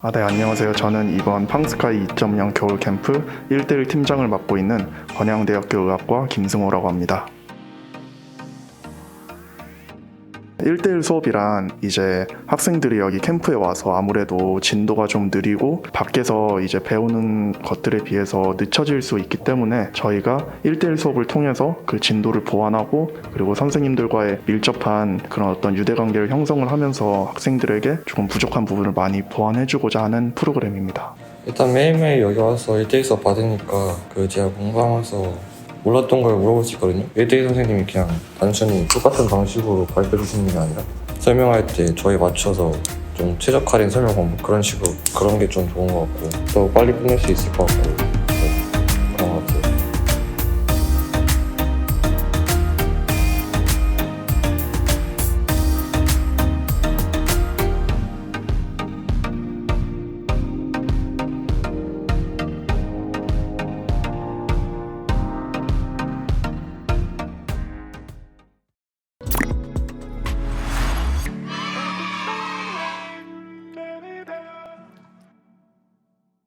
아, 네, 안녕하세요. 저는 이번 팡스카이 2.0 겨울 캠프 1대1 팀장을 맡고 있는 건양대학교 의학과 김승호라고 합니다. 1대1 수업이란 이제 학생들이 여기 캠프에 와서 아무래도 진도가 좀 느리고 밖에서 이제 배우는 것들에 비해서 늦춰질 수 있기 때문에 저희가 1대1 수업을 통해서 그 진도를 보완하고 그리고 선생님들과의 밀접한 그런 어떤 유대 관계를 형성을 하면서 학생들에게 조금 부족한 부분을 많이 보완해주고자 하는 프로그램입니다. 일단 매일매일 여기 와서 1대1 수업 받으니까 그 제가 공부하면서 몰랐던 걸 물어볼 수 있거든요. 1대1 선생님이 그냥 단순히 똑같은 방식으로 가르쳐 주시는 게 아니라 설명할 때 저에 맞춰서 좀 최적화된 설명 방법 그런 식으로 그런 게 좀 좋은 것 같고 더 빨리 끝낼 수 있을 것 같고